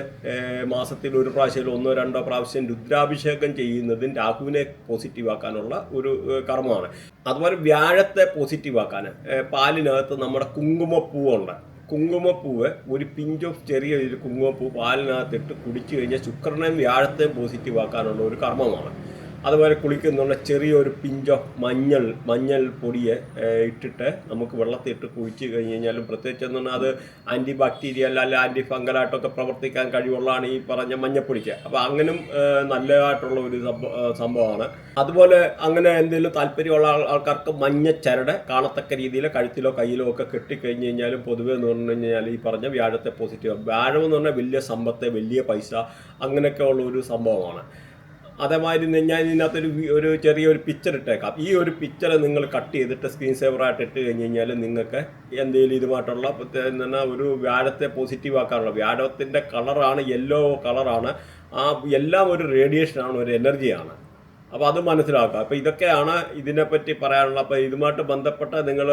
മാസത്തിൽ ഒരു പ്രാവശ്യം ഒന്നോ രണ്ടോ പ്രാവശ്യം രുദ്രാഭിഷേകം ചെയ്യുന്നതും രാഹുവിനെ പോസിറ്റീവാക്കാനുള്ള ഒരു കർമ്മമാണ്. അതുപോലെ വ്യാഴത്തെ പോസിറ്റീവാക്കാൻ പാലിനകത്ത് നമ്മുടെ കുങ്കുമപ്പൂവുണ്ട്. കുങ്കുമപ്പൂവ് ഒരു പിഞ്ച് ഓഫ് ചെറിയ ഒരു കുങ്കുമപ്പൂ പാലിനകത്തിട്ട് കുടിച്ചു കഴിഞ്ഞാൽ ശുക്രനെയും വ്യാഴത്തെയും പോസിറ്റീവാക്കാനുള്ള ഒരു കർമ്മമാണ്. അതുപോലെ കുളിക്കുന്നുള്ള ചെറിയൊരു പിഞ്ചോ മഞ്ഞൾ മഞ്ഞൾ പൊടിയെ ഇട്ടിട്ട് നമുക്ക് വെള്ളത്തിൽ ഇട്ട് കുഴിച്ച് കഴിഞ്ഞ് കഴിഞ്ഞാലും പ്രത്യേകിച്ച് എന്ന് പറഞ്ഞാൽ അത് ആന്റി ബാക്ടീരിയൽ അല്ല ആന്റി ഫംഗലായിട്ടൊക്കെ പ്രവർത്തിക്കാൻ കഴിവുള്ളതാണ് ഈ പറഞ്ഞ മഞ്ഞപ്പൊടിക്ക്. അപ്പോൾ അങ്ങനും നല്ലതായിട്ടുള്ള ഒരു സംഭവമാണ്. അതുപോലെ അങ്ങനെ എന്തെങ്കിലും താല്പര്യമുള്ള ആൾക്കാർക്ക് മഞ്ഞ ചരട് കാണത്തക്ക രീതിയിൽ കഴുത്തിലോ കയ്യിലോ ഒക്കെ കെട്ടിക്കഴിഞ്ഞ് കഴിഞ്ഞാലും പൊതുവേ എന്ന് പറഞ്ഞു കഴിഞ്ഞാൽ ഈ പറഞ്ഞ വ്യാഴത്തെ പോസിറ്റീവ് വ്യാഴം എന്ന് പറഞ്ഞാൽ വലിയ സമ്പത്ത് വലിയ പൈസ അങ്ങനെയൊക്കെ ഉള്ള ഒരു സംഭവമാണ്. അതേമാതിരി ഞാൻ ഇതിനകത്തൊരു ഒരു ചെറിയൊരു പിക്ചർ ഇട്ടേക്കാം. ഈ ഒരു പിക്ചർ നിങ്ങൾ കട്ട് ചെയ്തിട്ട് സ്ക്രീൻ സേവറായിട്ട് ഇട്ട് കഴിഞ്ഞ് കഴിഞ്ഞാൽ നിങ്ങൾക്ക് എന്തെങ്കിലും ഇതുമായിട്ടുള്ള പറഞ്ഞാൽ ഒരു വ്യാഴത്തെ പോസിറ്റീവ് ആക്കാനുള്ള വ്യാഴത്തിന്റെ കളറാണ് യെല്ലോ കളറാണ് ആ എല്ലാം ഒരു റേഡിയേഷനാണ് ഒരു എനർജിയാണ് അപ്പോൾ അത് മനസ്സിലാക്കുക. അപ്പോൾ ഇതൊക്കെയാണ് ഇതിനെപ്പറ്റി പറയാനുള്ളത് അപ്പോൾ ഇതുമായിട്ട് ബന്ധപ്പെട്ട നിങ്ങൾ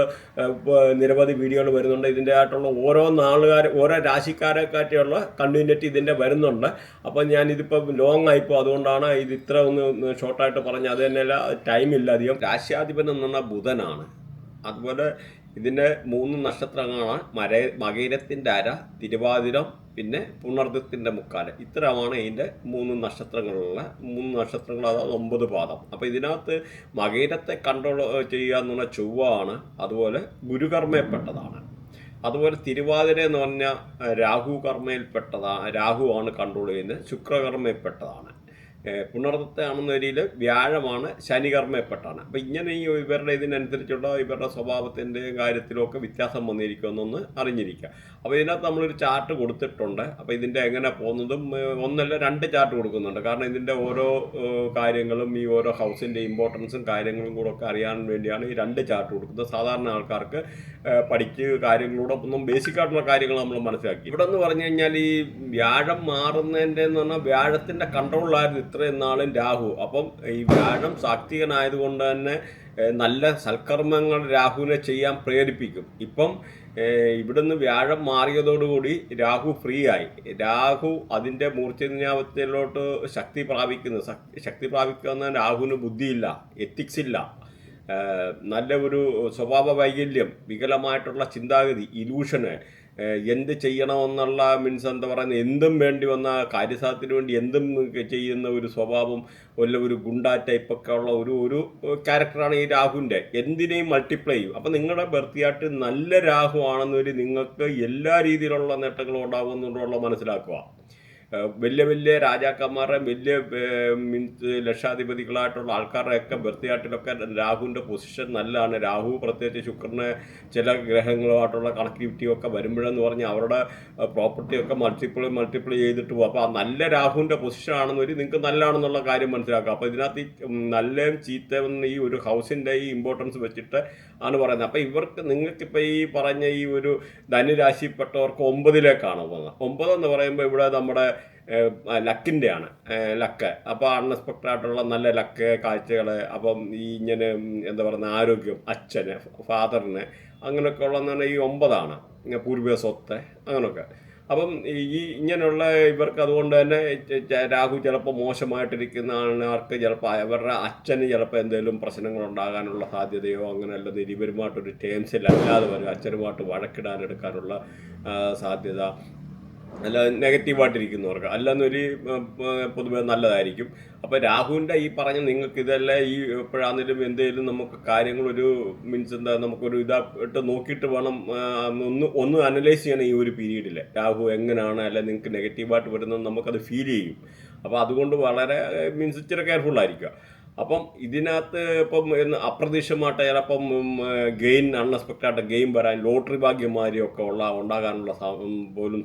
നിരവധി വീഡിയോകൾ വരുന്നുണ്ട്. ഇതിന്റെ ആയിട്ടുള്ള ഓരോ നാളുകാർ ഓരോ രാശിക്കാരെ കാറ്റിയുള്ള കണ്ടിന്യൂറ്റി ഇതിന്റെ വരുന്നുണ്ട്. അപ്പോൾ ഞാൻ ഇതിപ്പോൾ ലോങ് ആയിപ്പോൾ അതുകൊണ്ടാണ് ഇത് ഇത്ര ഒന്ന് ഷോർട്ടായിട്ട് പറഞ്ഞത്. അത് തന്നെയല്ല ടൈമില്ല അധികം. രാശ്യാധിപൻ എന്ന് പറഞ്ഞാൽ ബുധനാണ്. അതുപോലെ ഇതിന്റെ മൂന്ന് നക്ഷത്രങ്ങളാണ്. മര മകയിരത്തിന്റെ അര തിരുവാതിരം പിന്നെ പുണർദത്തിന്റെ മുക്കാൽ. ഇത്തരമാണ് ഇതിന്റെ മൂന്ന് നക്ഷത്രങ്ങളുള്ള മൂന്ന് നക്ഷത്രങ്ങൾ അതായത് ഒമ്പത് പാദം. അപ്പോൾ ഇതിനകത്ത് മകേരത്തെ കൺട്രോൾ ചെയ്യുക എന്ന് പറഞ്ഞാൽ ചൊവ്വാണ് അതുപോലെ ഗുരുകർമ്മയിൽപ്പെട്ടതാണ്. അതുപോലെ തിരുവാതിര എന്ന് പറഞ്ഞാൽ രാഹു കർമ്മയിൽപ്പെട്ടതാണ് രാഹു ആണ് കൺട്രോൾ ചെയ്യുന്നത് ശുക്രകർമ്മയിൽപ്പെട്ടതാണ്. ആണെന്ന രീതിയിൽ വ്യാഴമാണ് ശനികർമ്മയപ്പെട്ടാണ് അപ്പം ഇങ്ങനെ ഈ ഇവരുടെ ഇതിനനുസരിച്ചുള്ള ഇവരുടെ സ്വഭാവത്തിന്റെയും കാര്യത്തിലൊക്കെ വ്യത്യാസം വന്നിരിക്കുമെന്നൊന്ന് അറിഞ്ഞിരിക്കുക. അപ്പോൾ ഇതിനകത്ത് നമ്മളൊരു ചാർട്ട് കൊടുത്തിട്ടുണ്ട്. അപ്പോൾ ഇതിന്റെ എങ്ങനെ പോകുന്നതും ഒന്നല്ല രണ്ട് ചാർട്ട് കൊടുക്കുന്നുണ്ട്. കാരണം ഇതിന്റെ ഓരോ കാര്യങ്ങളും ഈ ഓരോ ഹൗസിന്റെ ഇമ്പോർട്ടൻസും കാര്യങ്ങളും കൂടെ ഒക്കെ അറിയാൻ വേണ്ടിയാണ് ഈ രണ്ട് ചാർട്ട് കൊടുക്കുന്നത്. സാധാരണ ആൾക്കാർക്ക് പഠിച്ച് കാര്യങ്ങളോടൊപ്പം ബേസിക്കായിട്ടുള്ള കാര്യങ്ങൾ നമ്മൾ മനസ്സിലാക്കി. ഇവിടെ എന്ന് പറഞ്ഞു കഴിഞ്ഞാൽ ഈ വ്യാഴം മാറുന്നതിന്റെ എന്ന് പറഞ്ഞാൽ വ്യാഴത്തിന്റെ കൺട്രോളിലായിരുന്നു ഇത്രയും നാളും രാഹു. അപ്പം ഈ വ്യാഴം സാത്വികനായതുകൊണ്ട് തന്നെ നല്ല സൽക്കർമ്മങ്ങൾ രാഹുവിനെ ചെയ്യാൻ പ്രേരിപ്പിക്കും. ഇപ്പം ഇവിടുന്ന് വ്യാഴം മാറിയതോടുകൂടി രാഹു ഫ്രീ ആയി രാഹു അതിന്റെ മൂർച്ചന്യാവത്തിലോട്ട് ശക്തി പ്രാപിക്കുന്നു. ശക്- ശക്തി പ്രാപിക്കുന്ന രാഹുവിന് ബുദ്ധിയില്ല എത്തിക്സ് ഇല്ല. നല്ല ഒരു സ്വഭാവ വൈകല്യം വികലമായിട്ടുള്ള ചിന്താഗതി ഇലൂഷന് എന്ത് ചെയ്യണമെന്നുള്ള മീൻസ് എന്താ പറയുന്നത്? എന്തും വേണ്ടി വന്ന കാര്യസാധ്യത്തിന് വേണ്ടി എന്തും ചെയ്യുന്ന ഒരു സ്വഭാവം വല്ല ഒരു ഗുണ്ടാ ടൈപ്പൊക്കെ ഉള്ള ഒരു ഒരു ക്യാരക്ടറാണ് ഈ രാഹുവിന്റെ. എന്തിനേയും മൾട്ടിപ്ലൈ ചെയ്യും. അപ്പം നിങ്ങളുടെ ബർത്തിയായിട്ട് നല്ല രാഹു ആണെന്നൊരു നിങ്ങൾക്ക് എല്ലാ രീതിയിലുള്ള നേട്ടങ്ങളും ഉണ്ടാകുമെന്നുള്ള മനസ്സിലാക്കുക. വലിയ വലിയ രാജാക്കന്മാരെ വലിയ മീൻസ് ലക്ഷാധിപതികളായിട്ടുള്ള ആൾക്കാരുടെയൊക്കെ ബർത്തിയാട്ടിലൊക്കെ രാഹുവിന്റെ പൊസിഷൻ നല്ലതാണ്. രാഹു പ്രത്യേകിച്ച് ശുക്രന് ചില ഗ്രഹങ്ങളുമായിട്ടുള്ള കണക്ടിവിറ്റി ഒക്കെ വരുമ്പോഴെന്ന് പറഞ്ഞാൽ അവരുടെ പ്രോപ്പർട്ടി ഒക്കെ മൾട്ടിപ്പിൾ മൾട്ടിപ്പിൾ ചെയ്തിട്ട് പോകും അപ്പോൾ ആ നല്ല രാഹുവിന്റെ പൊസിഷൻ ആണെന്നൊരു നിങ്ങൾക്ക് നല്ലതാണെന്നുള്ള കാര്യം മനസ്സിലാക്കുക അപ്പോൾ ഇതിനകത്ത് ഈ നല്ലയും ചീത്തയും ഈ ഒരു ഹൗസിന്റെ ഈ ഇമ്പോർട്ടൻസ് വെച്ചിട്ട് ആണ് പറയുന്നത്. അപ്പോൾ ഇവർക്ക് നിങ്ങൾക്കിപ്പോൾ ഈ പറഞ്ഞ ഈ ഒരു ധനുരാശിപ്പെട്ടവർക്ക് ഒമ്പതിലേക്കാണ് പോകുന്നത്? ഒമ്പത് എന്ന് പറയുമ്പോൾ ഇവിടെ നമ്മുടെ ലക്കിന്റെ ആണ് ലക്ക്. അപ്പോൾ അൺഎക്സ്പെക്റ്റഡ് ആയിട്ടുള്ള നല്ല ലക്ക് കാഴ്ചകൾ അപ്പം ഈ ഇങ്ങനെ എന്താ പറയുന്ന ആരോഗ്യം അച്ഛന് ഫാദറിന് അങ്ങനെയൊക്കെ ഉള്ളതെന്ന് പറഞ്ഞാൽ ഈ ഒമ്പതാണ്. പൂർവിക സ്വത്ത് അങ്ങനെയൊക്കെ അപ്പം ഈ ഇങ്ങനെയുള്ള ഇവർക്ക് അതുകൊണ്ട് തന്നെ രാഹു ചിലപ്പോൾ മോശമായിട്ടിരിക്കുന്ന ആൾക്ക് ചിലപ്പോൾ അവരുടെ അച്ഛന് ചിലപ്പോൾ എന്തെങ്കിലും പ്രശ്നങ്ങൾ ഉണ്ടാകാനുള്ള സാധ്യതയോ അങ്ങനെ അല്ലാതെ ഇവരുമായിട്ടൊരു ടേംസിലല്ലാതെ വരും. അച്ഛനുമായിട്ട് വഴക്കിടാൻ എടുക്കാനുള്ള സാധ്യത. അല്ല നെഗറ്റീവായിട്ടിരിക്കുന്നവർക്ക് അല്ലെന്നൊരു പൊതുവെ നല്ലതായിരിക്കും. അപ്പോൾ രാഹുവിന്റെ ഈ പറഞ്ഞ നിങ്ങൾക്ക് ഇതെല്ലാം ഈ എപ്പോഴാണെങ്കിലും എന്തെങ്കിലും നമുക്ക് കാര്യങ്ങൾ ഒരു മീൻസ് എന്താ നമുക്കൊരു ഇതായിട്ട് നോക്കിയിട്ട് വേണം ഒന്ന് ഒന്ന് അനലൈസ് ചെയ്യണം ഈ ഒരു പീരീഡിൽ രാഹു എങ്ങനെയാണ് അല്ലെ നിങ്ങൾക്ക് നെഗറ്റീവായിട്ട് വരുന്നത് നമുക്കത് ഫീൽ ചെയ്യും. അപ്പോൾ അതുകൊണ്ട് വളരെ മീൻസ് ഇച്ചിരി കെയർഫുൾ ആയിരിക്കുക. അപ്പം ഇതിനകത്ത് ഇപ്പം അപ്രതീക്ഷിതമായിട്ട് ചിലപ്പം ഗെയിൻ അൺഎക്സ്പെക്റ്റഡ് ആയിട്ട് ഗെയിം വരാൻ ലോട്ടറി ഭാഗ്യമാരിയൊക്കെ ഉള്ള ഉണ്ടാകാനുള്ള പോലും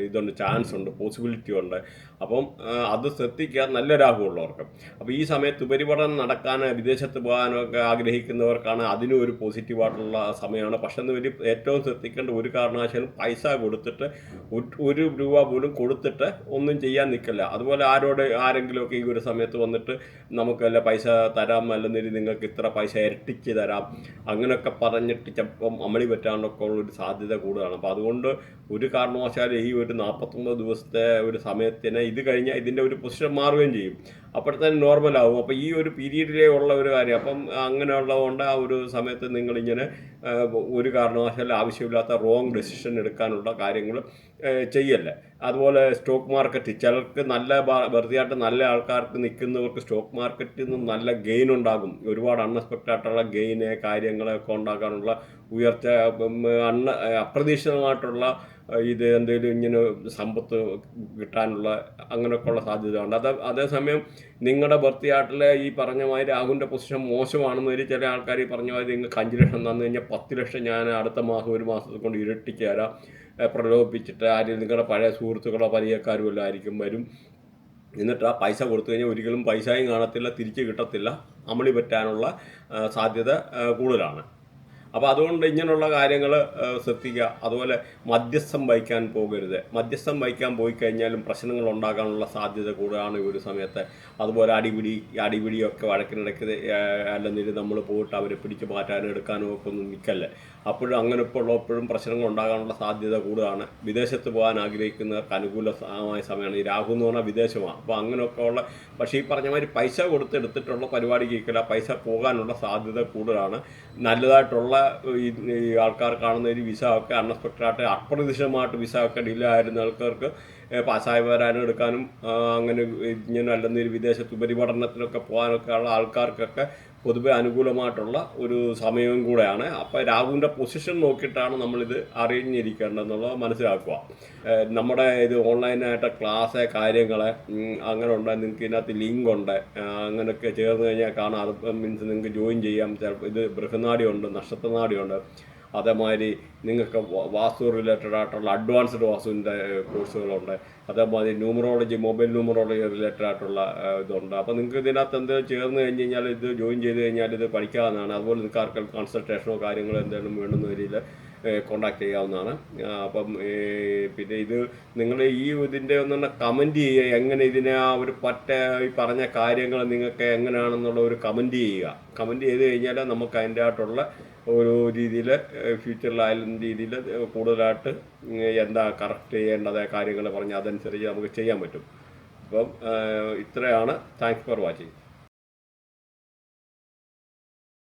ഇതുണ്ട് ചാൻസ് ഉണ്ട് പോസിബിലിറ്റി ഉണ്ട് അപ്പം അത് ശ്രദ്ധിക്കുക നല്ല രാഹുള്ളവർക്ക് അപ്പോൾ ഈ സമയത്ത് ഉപരിപഠനം നടക്കാൻ വിദേശത്ത് പോകാനൊക്കെ ആഗ്രഹിക്കുന്നവർക്കാണ് അതിനും ഒരു പോസിറ്റീവായിട്ടുള്ള സമയമാണ്. പക്ഷെ വലിയ ഏറ്റവും ശ്രദ്ധിക്കേണ്ട ഒരു കാരണവശാലും പൈസ കൊടുത്തിട്ട് ഒരു- രൂപ പോലും കൊടുത്തിട്ട് ഒന്നും ചെയ്യാൻ നിൽക്കില്ല. അതുപോലെ ആരോട് ആരെങ്കിലുമൊക്കെ ഈ ഒരു സമയത്ത് വന്നിട്ട് നമുക്ക് നമുക്കല്ല പൈസ തരാം അല്ലെങ്കിൽ നിങ്ങൾക്ക് ഇത്ര പൈസ ഇരട്ടിച്ച് തരാം അങ്ങനെയൊക്കെ പറഞ്ഞിട്ട് ചിലപ്പം അമളി പറ്റാണ്ടൊക്കെ ഉള്ളൊരു സാധ്യത കൂടുതലാണ്. അപ്പോൾ അതുകൊണ്ട് ഒരു കാരണവശാലും ഈ ഒരു നാൽപ്പത്തൊമ്പത് ദിവസത്തെ ഒരു സമയത്തിന് ഇത് കഴിഞ്ഞാൽ ഇതിന്റെ ഒരു പൊസിഷൻ മാറുകയും ചെയ്യും. അപ്പോഴത്തേന് നോർമൽ ആവും. അപ്പോൾ ഈ ഒരു പീരീഡിലേ ഉള്ള ഒരു കാര്യം. അപ്പം അങ്ങനെയുള്ളതുകൊണ്ട് ആ ഒരു സമയത്ത് നിങ്ങളിങ്ങനെ ഒരു കാരണവശാലും ആവശ്യമില്ലാത്ത റോങ് ഡെസിഷൻ എടുക്കാനുള്ള കാര്യങ്ങൾ ചെയ്യല്ല. അതുപോലെ സ്റ്റോക്ക് മാർക്കറ്റ് ചിലർക്ക് നല്ല വെറുതെയായിട്ട് നല്ല ആൾക്കാർക്ക് നിൽക്കുന്നവർക്ക് സ്റ്റോക്ക് മാർക്കറ്റിൽ നിന്ന് നല്ല ഗെയിൻ ഉണ്ടാകും. ഒരുപാട് അൺഎക്സ്പെക്റ്റഡ് ആയിട്ടുള്ള ഗെയിന് കാര്യങ്ങളൊക്കെ ഉണ്ടാക്കാനുള്ള ഉയർച്ച അപ്രതീക്ഷിതമായിട്ടുള്ള ഇത് എന്തെങ്കിലും ഇങ്ങനെ സമ്പത്ത് കിട്ടാനുള്ള അങ്ങനെയൊക്കെ അങ്ങനെയൊക്കെയുള്ള സാധ്യതയുണ്ട്. അത് അതേസമയം നിങ്ങളുടെ ബർത്തിയാട്ടിലെ ഈ പറഞ്ഞ മാതിരി രാഹുവിന്റെ പൊസിഷൻ മോശമാണെന്ന് വരും ചില ആൾക്കാർ ഈ പറഞ്ഞ മാതിരി നിങ്ങൾക്ക് അഞ്ച് ലക്ഷം തന്നു കഴിഞ്ഞാൽ പത്ത് ലക്ഷം ഞാൻ അടുത്ത മാസം ഒരു മാസത്തെ കൊണ്ട് ഇരട്ടിക്ക് തരാം പ്രലോഭിപ്പിച്ചിട്ട് ആരും നിങ്ങളുടെ പഴയ സുഹൃത്തുക്കളോ പരിചയക്കാരും എല്ലാം ആയിരിക്കും വരും. എന്നിട്ട് ആ പൈസ കൊടുത്തു കഴിഞ്ഞാൽ ഒരിക്കലും പൈസയും കാണത്തില്ല തിരിച്ച് കിട്ടത്തില്ല. അമളി പറ്റാനുള്ള സാധ്യത കൂടുതലാണ്. അപ്പോൾ അതുകൊണ്ട് ഇങ്ങനെയുള്ള കാര്യങ്ങൾ ശ്രദ്ധിക്കുക. അതുപോലെ മധ്യസ്ഥം വഹിക്കാൻ പോകരുത്. മധ്യസ്ഥം വഹിക്കാൻ പോയി കഴിഞ്ഞാലും പ്രശ്നങ്ങൾ ഉണ്ടാകാനുള്ള സാധ്യത കൂടുതലാണ് ഈ ഒരു സമയത്ത്. അതുപോലെ അടിപിടി അടിപിടിയൊക്കെ വഴക്കിനിടയ്ക്ക് അല്ലെന്നിട്ട് നമ്മൾ പോയിട്ട് അവരെ പിടിച്ചു മാറ്റാനും എടുക്കാനും ഒക്കെ ഒന്നും നിൽക്കല്ലേ അപ്പോഴും അങ്ങനെ ഇപ്പോൾ ഉള്ളപ്പോഴും പ്രശ്നങ്ങൾ ഉണ്ടാകാനുള്ള സാധ്യത കൂടുതലാണ്. വിദേശത്ത് പോകാൻ ആഗ്രഹിക്കുന്നവർക്ക് അനുകൂലമായ സമയമാണ്. ഈ രാഹു എന്ന് പറഞ്ഞാൽ വിദേശമാണ്. അപ്പോൾ അങ്ങനെയൊക്കെ ഉള്ള പക്ഷേ ഈ പറഞ്ഞ മാതിരി പൈസ കൊടുത്തെടുത്തിട്ടുള്ള പരിപാടി കേൾക്കില്ല. പൈസ പോകാനുള്ള സാധ്യത കൂടുതലാണ്. നല്ലതായിട്ടുള്ള ഈ ആൾക്കാർ കാണുന്ന ഒരു വിസ ഒക്കെ അൺഎക്സ്പെക്റ്റഡ് ആയിട്ട് അപ്രതീക്ഷിതമായിട്ട് വിസ ഒക്കെ ഡിലേ ആയിരുന്ന ആൾക്കാർക്ക് പാസ്സായി വരാനും എടുക്കാനും അങ്ങനെ ഇങ്ങനെ അല്ലെന്നൊരു വിദേശത്ത് ഉപരിപഠനത്തിനൊക്കെ പോകാനൊക്കെ ഉള്ള ആൾക്കാർക്കൊക്കെ പൊതുവെ അനുകൂലമായിട്ടുള്ള ഒരു സമയവും കൂടെയാണ്. അപ്പോൾ രാഹുവിന്റെ പൊസിഷൻ നോക്കിയിട്ടാണ് നമ്മളിത് അറിഞ്ഞിരിക്കേണ്ടതെന്നുള്ളത് മനസ്സിലാക്കുക. നമ്മുടെ ഇത് ഓൺലൈനായിട്ട് ക്ലാസ് കാര്യങ്ങൾ അങ്ങനെ ഉണ്ട് നിങ്ങൾക്ക് ഇതിനകത്ത് ലിങ്ക് ഉണ്ട് അങ്ങനെയൊക്കെ ചേർന്ന് കഴിഞ്ഞാൽ കാണാം. അത് മീൻസ് നിങ്ങൾക്ക് ജോയിൻ ചെയ്യാം. ചിലപ്പോൾ ഇത് ബൃഹനാടി ഉണ്ട് നക്ഷത്രനാടി ഉണ്ട്. അതേമാതിരി നിങ്ങൾക്ക് വാസ്തു റിലേറ്റഡ് ആയിട്ടുള്ള അഡ്വാൻസ്ഡ് വാസ്തുവിന്റെ കോഴ്സുകളുണ്ട്. അതേമാതിരി ന്യൂമറോളജി മൊബൈൽ ന്യൂമറോളജി റിലേറ്റഡ് ആയിട്ടുള്ള ഇതുണ്ട്. അപ്പോൾ നിങ്ങൾക്ക് ഇതിനകത്ത് എന്ത് ചേർന്ന് കഴിഞ്ഞ് കഴിഞ്ഞാൽ ഇത് ജോയിൻ ചെയ്ത് കഴിഞ്ഞാൽ ഇത് പഠിക്കാവുന്നതാണ്. അതുപോലെ നിങ്ങൾക്ക് ആർക്കും കൺസൾട്ടേഷനോ കാര്യങ്ങളോ എന്തെങ്കിലും വേണ്ടുന്ന രീതിയിൽ കോണ്ടാക്ട് ചെയ്യാവുന്നതാണ്. അപ്പം പിന്നെ ഇത് നിങ്ങൾ ഈ ഇതിന്റെ ഒന്ന് കമന്റ് ചെയ്യുക. എങ്ങനെ ഇതിനെ ഒരു പറ്റ ഈ പറഞ്ഞ കാര്യങ്ങൾ നിങ്ങൾക്ക് എങ്ങനെയാണെന്നുള്ള ഒരു കമന്റ് ചെയ്യുക. കമന്റ് ചെയ്ത് കഴിഞ്ഞാൽ നമുക്ക് അതിന്റെ ആയിട്ടുള്ള ഒരു രീതിയിൽ ഫ്യൂച്ചറിലായാലും രീതിയിൽ കൂടുതലായിട്ട് എന്താ കറക്റ്റ് ചെയ്യേണ്ടത് കാര്യങ്ങൾ പറഞ്ഞ് അതനുസരിച്ച് നമുക്ക് ചെയ്യാൻ പറ്റും. അപ്പം ഇത്രയാണ്. Thanks for watching